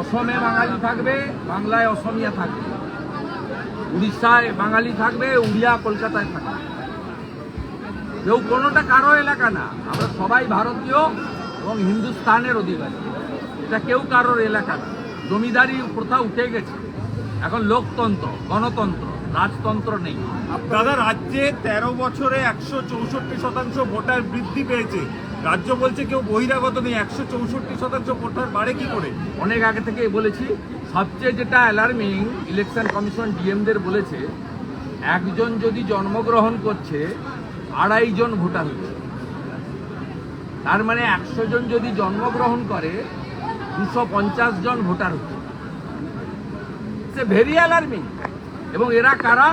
অসমে বাঙালি থাকবে, বাংলায় অসমিয়া থাকবে। উড়িষ্যায় বাঙালি থাকবে, উড়িয়া কলকাতায় থাকবে। কেউ কোনোটা কারও এলাকা না, আমরা সবাই ভারতীয় এবং হিন্দুস্তানের অধিবাসী। এটা কেউ কারোর এলাকা না। জমিদারি প্রথা উঠে গেছে। এখন লোকতন্ত্র, গণতন্ত্র, রাজতন্ত্র নেই। দাদা, রাজ্যে তেরো বছরে একশো চৌষট্টি শতাংশ ভোটার বৃদ্ধি পেয়েছে। রাজ্য বলছে কেউ বহিরাগত নেই, একশো চৌষট্টি শতাংশ ভোটার বাড়ে কি করে? অনেক আগে থেকেই বলেছি, সবচেয়ে যেটা অ্যালার্মিং ইলেকশন কমিশন ডিএমদের বলেছে, একজন যদি জন্মগ্রহণ করছে, আড়াই জন ভোটার হচ্ছে। তার মানে একশো জন যদি জন্মগ্রহণ করে, দুশো পঞ্চাশ জন ভোটার হচ্ছে। সে ভেরি অ্যালার্মিং এবং এরা কারা?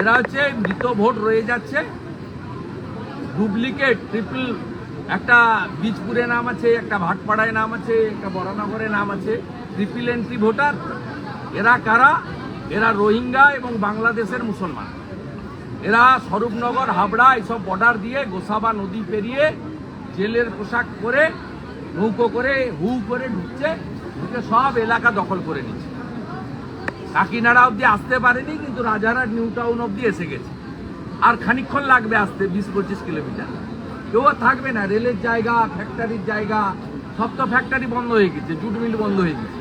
এরা হচ্ছে মৃত ভোট রয়ে যাচ্ছে ডুপ্লিকেট ট্রিপল একটা বীজপুরে নাম আছে, একটা ভাটপাড়ায় নাম আছে, একটা বরানগরে নাম আছে। ট্রিপল এন্ট্রি ভোটার, এরা কারা? এরা রোহিঙ্গা এবং বাংলাদেশের মুসলমান। এরা স্বরূপনগর, হাবড়া এইসব বর্ডার দিয়ে গোসাবা নদী পেরিয়ে জেলের পোশাক পরে, নৌকো করে, হু করে ঢুকছে, ঢুকে সব এলাকা দখল করে নিচ্ছে। কাকিনাড়া অবধি আসতে পারেনি, কিন্তু রাজারহাট, নিউ টাউন অবধি এসে গেছে। আর খানিকক্ষণ লাগবে আসতে, বিশ পঁচিশ কিলোমিটার। কেউ আর থাকবে না, রেলের জায়গা ফ্যাক্টরির জায়গা, সব তো ফ্যাক্টরি বন্ধ হয়ে গেছে, জুট মিল বন্ধ হয়ে গেছে।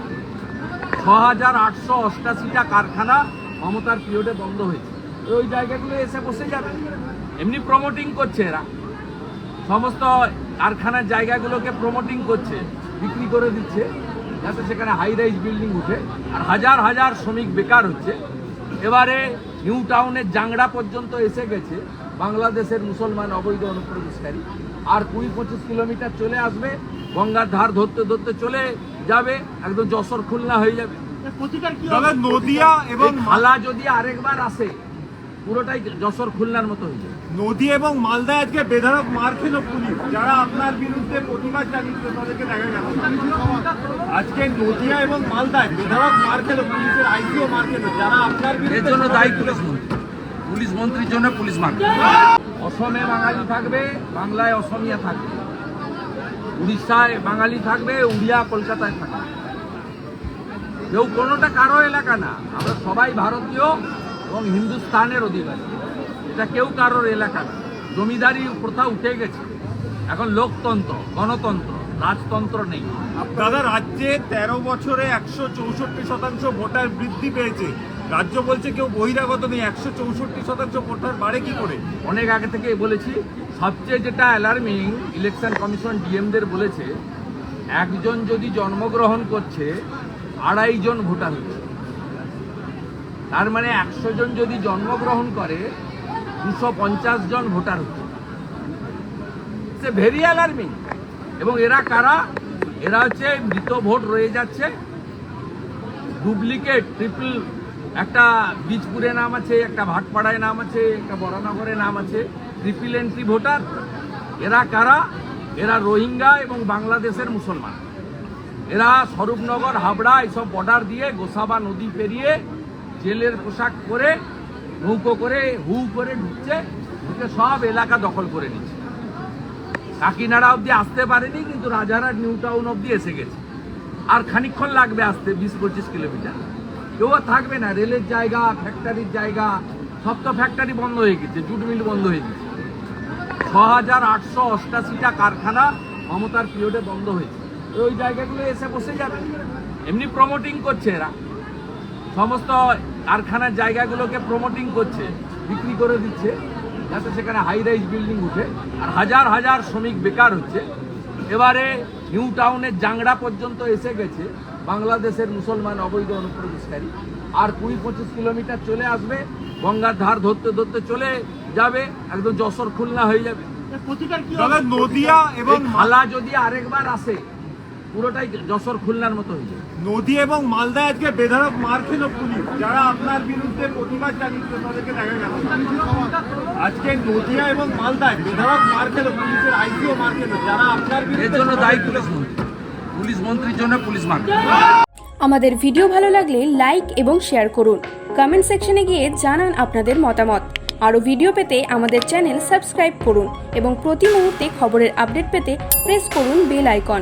ছ হাজার আটশো অষ্টাশিটা কারখানা মমতার পিরিয়ডে বন্ধ হয়েছে। ওই জায়গাগুলো এসে বসে যাবে। এমনি প্রমোটিং করছে এরা। সমস্ত কারখানার জায়গাগুলোকে প্রমোটিং করছে, বিক্রি করে দিচ্ছে, যাতে সেখানে হাই রাইজ বিল্ডিং উঠে। আর হাজার হাজার শ্রমিক বেকার হচ্ছে। এবারে নিউ টাউনের জাংড়া পর্যন্ত এসে গেছে। বাংলাদেশের মুসলমান অবৈধ অনুপ্রবেশকারী। আর কুড়ি পঁচিশ কিলোমিটার চলে আসবে গঙ্গার ধার ধরতে ধরতে চলে যাবে একদম যশোর খুলনা হয়ে যাবে। নদিয়া এবং মালা যদি আরেকবার আসে পুরোটাই যশোর খুলনার মতো হয়ে যাবে। নদী এবং মালদায় আজকে বেধারক মার খেল পুলিশ। যারা আপনার বিরুদ্ধে প্রতিবাদ জানিয়েছিল তাদেরকে দেখা গেল। আজকে নদিয়া এবং মালদায় বেধারক মার খেল পুলিশের আইসিও মার খেল। যারা আপনার এর বিরুদ্ধে জন্য দায়ী পুলিশ মন্ত্রী। পুলিশ মন্ত্রীর জন্য পুলিশ মানবে অসমে বাঙালি থাকবে বাংলায় অসমিয়া থাকবে। উড়িষ্যায় বাঙালি থাকবে উড়িয়া কলকাতায় থাকবে। কেউ কোনোটা কারও এলাকা না। আমরা সবাই ভারতীয়। এবং হিন্দুস্তানের অধিবাসী। এটা কেউ কারোর এলাকা না। জমিদারি প্রথা উঠে গেছে। এখন লোকতন্ত্র গণতন্ত্র রাজতন্ত্র নেই। দাদা রাজ্যে তেরো বছরে একশো চৌষট্টি শতাংশ ভোটার বৃদ্ধি পেয়েছে। রাজ্য বলছে কেউ বহিরাগত নেই একশো চৌষট্টি শতাংশ ভোটার বাড়ে কি করে? অনেক আগে থেকেই বলেছি সবচেয়ে যেটা অ্যালার্মিং ইলেকশন কমিশন ডিএমদের বলেছে একজন যদি জন্মগ্রহণ করছে আড়াইজন ভোটার হচ্ছে তার মানে একশো জন যদি জন্মগ্রহণ করে, দুশো পঞ্চাশ জন ভোটার হচ্ছে। সে ভেরি অ্যালার্মিং এবং এরা কারা? এরা হচ্ছে মৃত ভোট রয়ে যাচ্ছে। ডুপ্লিকেট ট্রিপল একটা বীজপুরে নাম আছে, একটা ভাটপাড়ায় নাম আছে, একটা বরানগরে নাম আছে ট্রিপল এন্ট্রি ভোটার। এরা কারা? এরা রোহিঙ্গা এবং বাংলাদেশের মুসলমান। এরা স্বরূপনগর, হাবড়া, এইসব বর্ডার দিয়ে গোসাবা নদী পেরিয়ে জেলের পোশাক পরে, নৌকো করে, হু করে ঢুকছে, ঢুকে সব এলাকা দখল করে নিচ্ছে। কাকিনাড়া অবধি আসতে পারেনি, কিন্তু রাজারহাট নিউ টাউন অবধি এসে গেছে। আর খানিকক্ষণ লাগবে আসতে, বিশ পঁচিশ কিলোমিটার। কেউ থাকবে না, রেলের জায়গা ফ্যাক্টরির জায়গা, সব তো ফ্যাক্টরি বন্ধ হয়ে গেছে, জুট মিল বন্ধ হয়ে গেছে। ছ হাজার আটশো অষ্টাশিটা কারখানা মমতার পিরিয়ডে বন্ধ হয়েছে। ওই জায়গাগুলো এসে বসে যাবে। এমনি প্রমোটিং করছে এরা। সমস্ত কারখানার জায়গাগুলোকে প্রমোটিং করছে বিক্রি করে দিচ্ছে যাতে সেখানে হাই রাইজ বিল্ডিং উঠে। আর হাজার হাজার শ্রমিক বেকার হচ্ছে। এবারে নিউ টাউনের জাংড়া পর্যন্ত এসে গেছে বাংলাদেশের মুসলমান অবৈধ অনুপ্রবেশকারী। আর কুড়ি পঁচিশ কিলোমিটার চলে আসবে গঙ্গার ধার ধরতে ধরতে চলে যাবে একদম যশোর খুলনা হয়ে যাবে। নদিয়া এবং মালা যদি আরেকবার আসে পুরোটাই যশোর খুলনার মতো হয়ে যাবে নদী এবং মালদা আজকে বেধারক মার খেল পুলিশ যারা আপনার বিরুদ্ধে প্রতিবাদ জানিয়েছিল তাদেরকে দেখা গেল। আজকে নদিয়া এবং মালদায় বেধারক মার খেল পুলিশের আইসিও মার খেল। যারা আপনার এর বিরুদ্ধে জন্য দায়ী পুলিশ মন্ত্রী। পুলিশ মন্ত্রীর জন্য পুলিশ মানবে আমাদের ভিডিও ভালো লাগলে লাইক এবং শেয়ার করুন। কমেন্ট সেকশনে গিয়ে জানান আপনাদের মতামত। আরও ভিডিও পেতে আমাদের চ্যানেল সাবস্ক্রাইব করুন এবং প্রতি মুহূর্তে খবরের আপডেট পেতে প্রেস করুন বেল আইকন